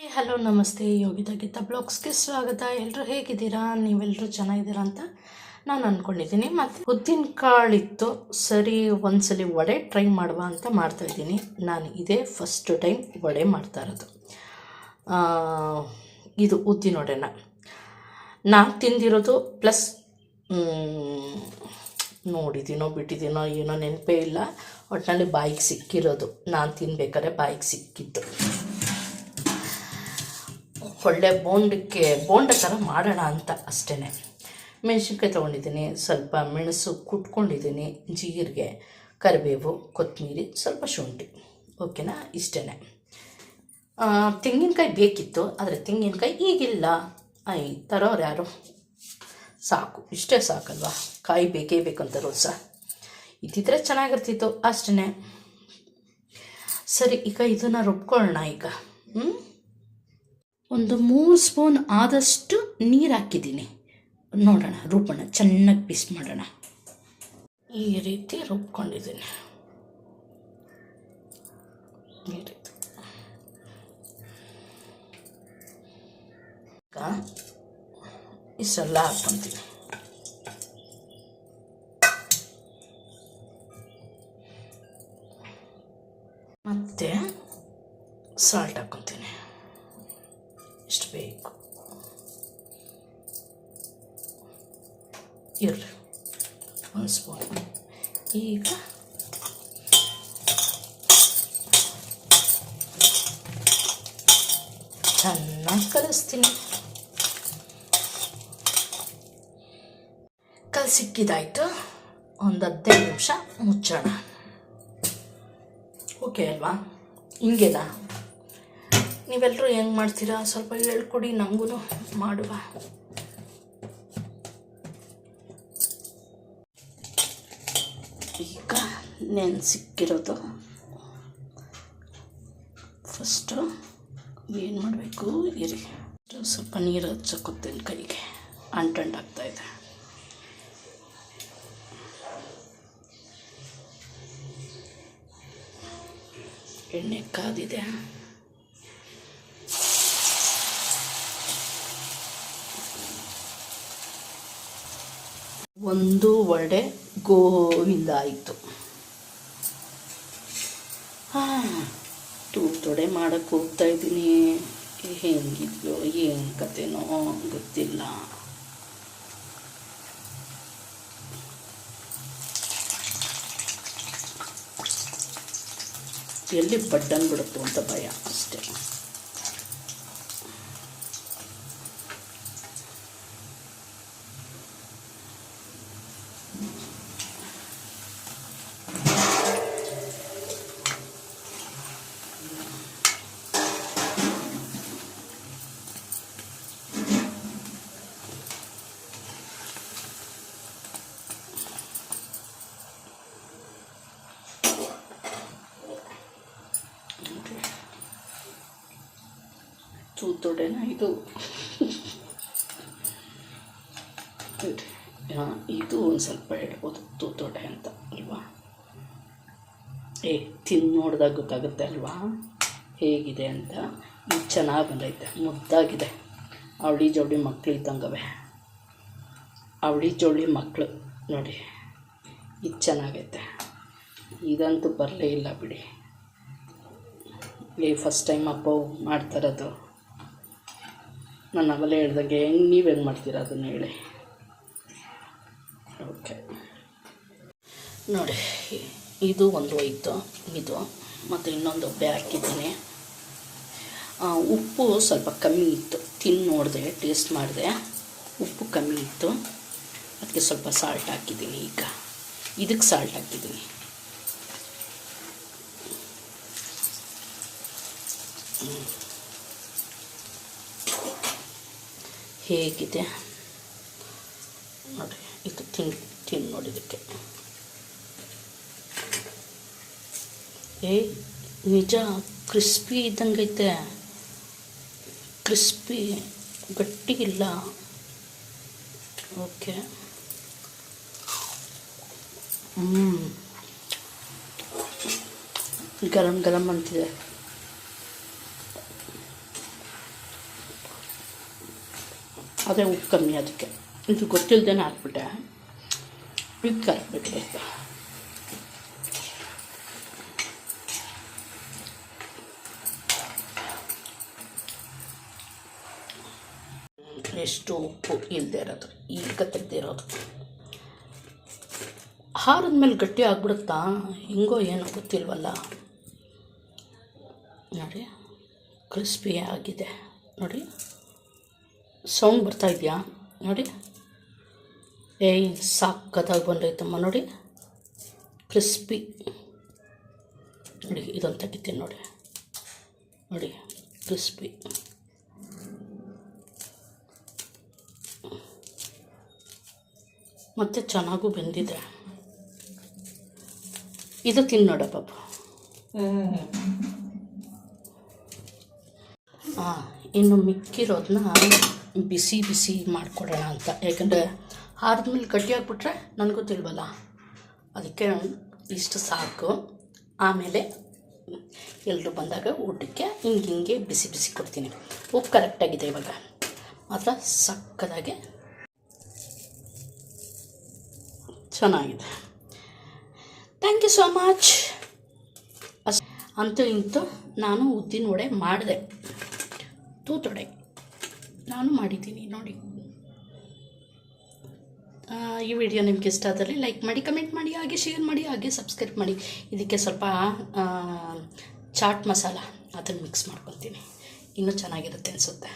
Hello, ನಮಸ್ತೆ. ಯೋಗಿತಾ ಗೀತಾ ಬ್ಲಾಗ್ಸ್ಗೆ ಸ್ವಾಗತ. ಎಲ್ಲರೂ ಹೇಗಿದ್ದೀರಾ? ನೀವೆಲ್ಲರೂ ಚೆನ್ನಾಗಿದ್ದೀರಾ ಅಂತ ನಾನು ಅಂದ್ಕೊಂಡಿದ್ದೀನಿ ಮತ್ತು ಉದ್ದಿನ ಕಾಳಿತ್ತು ಸರಿ, ಒಂದ್ಸಲಿ ವಡೆ ಟ್ರೈ ಮಾಡುವ ಅಂತ ಮಾಡ್ತಾಯಿದ್ದೀನಿ ನಾನು ಇದೇ ಫಸ್ಟ್ ಟೈಮ್ ವಡೆ ಮಾಡ್ತಾ ಇರೋದು. ಇದು ಉದ್ದಿನ ವಡೆನ. ನಾನು ತಿಂದಿರೋದು ಪ್ಲಸ್ ನೋಡಿದ್ದೀನೋ ಬಿಟ್ಟಿದ್ದೀನೋ ಏನೋ ನೆನಪೇ ಇಲ್ಲ. ಒಟ್ಟಿನಲ್ಲಿ ಬಾಯಿಗೆ ಸಿಕ್ಕಿರೋದು. ನಾನು ತಿನ್ಬೇಕಾದ್ರೆ ಬಾಯಿಗೆ ಸಿಕ್ಕಿತ್ತು ಒಳ್ಳೆ ಬೋಂಡಕ್ಕೆ ಬೋಂಡ ಥರ ಮಾಡೋಣ ಅಂತ ಅಷ್ಟೇ ಮೆಣಸಿನ್ಕಾಯಿ ತೊಗೊಂಡಿದ್ದೀನಿ, ಸ್ವಲ್ಪ ಮೆಣಸು ಕುಟ್ಕೊಂಡಿದ್ದೀನಿ, ಜೀರಿಗೆ, ಕರಿಬೇವು, ಕೊತ್ತಂಬರಿ, ಸ್ವಲ್ಪ ಶುಂಠಿ. ಓಕೆನಾ? ಇಷ್ಟೇ ತೆಂಗಿನಕಾಯಿ ಬೇಕಿತ್ತು, ಆದರೆ ತೆಂಗಿನಕಾಯಿ ಈಗಿಲ್ಲ. ಐ, ತರೋರು ಯಾರು? ಸಾಕು. ಇಷ್ಟೇ ಸಾಕಲ್ವಾ? ಕಾಯಿ ಬೇಕೇ ಬೇಕಂತ ರೋಸ ಇದ್ದಿದ್ರೆ ಚೆನ್ನಾಗಿರ್ತಿತ್ತು ಅಷ್ಟೇ ಸರಿ, ಈಗ ಇದನ್ನು ರುಬ್ಕೊಳ್ಳೋಣ ಈಗ. ಹ್ಞೂ ಒಂದು ಮೂರು ಸ್ಪೂನ್ ಆದಷ್ಟು ನೀರು ಹಾಕಿದ್ದೀನಿ. ನೋಡೋಣ, ರುಬ್ಬೋಣ, ಚೆನ್ನಾಗಿ ಪೀಸ್ ಮಾಡೋಣ. ಈ ರೀತಿ ರುಬ್ಕೊಂಡಿದ್ದೀನಿ. ಈ ಇಷ್ಟೆಲ್ಲ ಹಾಕ್ಕೊತೀನಿ ಮತ್ತು ಸಾಲ್ಟ್ ಹಾಕ್ಕೊತೀನಿ ಇಷ್ಟು ಬೇಕು. ಇರಲಿ. ಒಂದು ಸ್ಪೂನ್ ಈಗ ಚೆನ್ನಾಗಿ ಕಲಿಸ್ತೀನಿ. ಕಲಸಿಕ್ಕಿದಾಯ್ತು. ಒಂದು ಹದಿನೈದು ನಿಮಿಷ ಮುಚ್ಚೋಣ. ಓಕೆ ಅಲ್ವಾ? ಹಿಂಗೆನಾ ನೀವೆಲ್ಲರೂ ಹೆಂಗೆ ಮಾಡ್ತೀರಾ? ಸ್ವಲ್ಪ ಹೇಳ್ಕೊಡಿ ನನಗೂ ಮಾಡುವ. ಈಗ ನೆನೆಸಿಕ್ಕಿರೋದು ಫಸ್ಟು ಏನು ಮಾಡಬೇಕು? ಇರಿ. ಸ್ವಲ್ಪ ನೀರು ಹಚ್ಚಕ್ಕೋತೀನಿ ಕೈಗೆ. ಅಂಟಂಟಾಗ್ತಾಯಿದೆ ಎಣ್ಣೆ ಕಾದಿದೆ. ಒಂದು ವಡೆ ಗೋವಿಂದ ಆಯಿತು ಹಾಂ, ತೂತೊಡೆ ಮಾಡೋಕ್ಕೆ ಹೋಗ್ತಾ ಇದ್ದೀನಿ. ಹೆಂಗಿದ್ಯೋ, ಏನು ಕತೆನೋ ಗೊತ್ತಿಲ್ಲ. ಎಲ್ಲಿ ಬಡ್ಡನ್ ಬಿಡುತ್ತೋ ಅಂತ ಭಯ ಅಷ್ಟೇ. ತೂತೊಡೆನ ಇದು. ಇದು. ಒಂದು ಸ್ವಲ್ಪ ಹೇಳ್ಬೋದು. ತೂತೊಡೆ ಅಂತ, ಅಲ್ವಾ? ಏ ತಿಂದು ನೋಡಿದಾಗ ಗೊತ್ತಾಗುತ್ತೆ ಅಲ್ವಾ? ಹೇಗಿದೆ ಅಂತ. ಇದು ಚೆನ್ನಾಗಿ ಬಂದೈತೆ. ಮುದ್ದಾಗಿದೆ. ಅವಳಿ ಜೋಡಿ ಮಕ್ಕಳು ಇದ್ದಂಗವೆ. ಅವಳಿ ಜೋಡಿ ಮಕ್ಕಳು ನೋಡಿ. ಇದು ಚೆನ್ನಾಗೈತೆ. ಇದಂತೂ ಬರಲೇ ಇಲ್ಲ ಬಿಡಿ. ಈ ಫಸ್ಟ್ ಟೈಮ್ ಅಪ್ಪ ಮಾಡ್ತಾ ಇರೋದು. ನಾನು ಅವೆಲ್ಲ ಹೇಳ್ದಂಗೆ ಹೆಂಗೆ ನೀವು ಹೆಂಗೆ ಮಾಡ್ತೀರಾ ಅದನ್ನು ಹೇಳಿ. ಓಕೆ ನೋಡಿ, ಇದು ಒಂದು ಹೋಯ್ತು ಇದು, ಮತ್ತು ಇನ್ನೊಂದು ಒಬ್ಬೆ ಹಾಕಿದ್ದೀನಿ ಉಪ್ಪು ಸ್ವಲ್ಪ ಕಮ್ಮಿ ಇತ್ತು. ತಿಂದು ನೋಡಿದೆ, ಟೇಸ್ಟ್ ಮಾಡಿದೆ. ಉಪ್ಪು ಕಮ್ಮಿ ಇತ್ತು. ಅದಕ್ಕೆ ಸ್ವಲ್ಪ ಸಾಲ್ಟ್ ಹಾಕಿದ್ದೀನಿ ಈಗ. ಇದಕ್ಕೆ ಸಾಲ್ಟ್ ಹಾಕಿದ್ದೀನಿ. ಹೇಗಿದೆ? ನೋಡಿ, ಇದು ತಿನ್ ತಿಂದು ನೋಡಿದ್ದಕ್ಕೆ ಏ, ನಿಜ ಕ್ರಿಸ್ಪಿ ಇದ್ದಂಗೈತೆ ಕ್ರಿಸ್ಪಿ ಗಟ್ಟಿಗಿಲ್ಲ ಓಕೆ. ಹ್ಞೂ ಗರಂ ಗರಂ ಅಂತಿದೆ. ಅದೇ ಉಪ್ಪು ಕಮ್ಮಿ ಅದಕ್ಕೆ. ಇದು ಗೊತ್ತಿಲ್ಲದೇನೆ ಹಾಕ್ಬಿಟ್ಟೆ. ಉಪ್ಪು ಹಾಕ್ಬೇಕು ಎಷ್ಟು ಉಪ್ಪು ಇಲ್ಲದೆ ಇರೋದು, ಈಗ ತೆಗ್ದಿರೋದು. ಹಾರದ ಮೇಲೆ ಗಟ್ಟಿ ಆಗ್ಬಿಡುತ್ತಾ? ಹಿಂಗೋ ಏನೋ ಗೊತ್ತಿಲ್ವಲ್ಲ. ನೋಡಿ ಕ್ರಿಸ್ಪಿ ಆಗಿದೆ. ನೋಡಿ. ಸೌಂಡ್ ಬರ್ತಾ ಇದೆಯಾ? ನೋಡಿ. ಏಯ್ ಸಾಕತ್ತಾಗಿ ಬಂದೈತಮ್ಮ ನೋಡಿ. ಕ್ರಿಸ್ಪಿ ನೋಡಿ ಇದೊಂದು ತೆಗಿತೀನಿ ನೋಡಿ. ನೋಡಿ ಕ್ರಿಸ್ಪಿ ಮತ್ತು ಚೆನ್ನಾಗೂ ಬೆಂದಿದೆ. ಇದು ತಿನ್ನೋಡ ಪಾಪ. ಹಾಂ ಇನ್ನು ಮಿಕ್ಕಿರೋದನ್ನ ಬಿಸಿ ಬಿಸಿ ಮಾಡಿಕೊಡೋಣ ಅಂತ. ಯಾಕಂದರೆ ಆದ್ಮೇಲೆ ಗಟ್ಟಿ ಹಾಕ್ಬಿಟ್ರೆ ನನಗೂ ತಿಳ್ಬಲ್ಲ ಅದಕ್ಕೆ ಇಷ್ಟು ಸಾಕು. ಆಮೇಲೆ ಎಲ್ಲರೂ ಬಂದಾಗ ಊಟಕ್ಕೆ ಹಿಂಗೆ ಹಿಂಗೆ ಬಿಸಿ ಬಿಸಿ ಕೊಡ್ತೀನಿ. ಉಪ್ಪು ಕರೆಕ್ಟಾಗಿದೆ ಇವಾಗ. ಮಾತ್ರ ಸಕ್ಕದಾಗೆ ಚೆನ್ನಾಗಿದೆ. ಥ್ಯಾಂಕ್ ಯು ಸೋ ಮಚ್ ಅಂತೂ ಇಂತೂ ನಾನು ಉದ್ದಿನ ವಡೆ ಮಾಡಿದೆ. ತೂತೊಡೆ. ನಾನು ಮಾಡಿದ್ದೀನಿ, ನೋಡಿ. ಈ ವಿಡಿಯೋ ನಿಮ್ಗೆ ಇಷ್ಟ ಆದಲ್ಲಿ ಲೈಕ್ ಮಾಡಿ, ಕಮೆಂಟ್ ಮಾಡಿ, ಹಾಗೆ ಶೇರ್ ಮಾಡಿ, ಹಾಗೆ ಸಬ್ಸ್ಕ್ರೈಬ್ ಮಾಡಿ. ಇದಕ್ಕೆ ಸ್ವಲ್ಪ ಚಾಟ್ ಮಸಾಲ ಅದನ್ನು ಮಿಕ್ಸ್ ಮಾಡ್ಕೊತೀನಿ ಇನ್ನೂ ಚೆನ್ನಾಗಿರುತ್ತೆ ಅನಿಸುತ್ತೆ.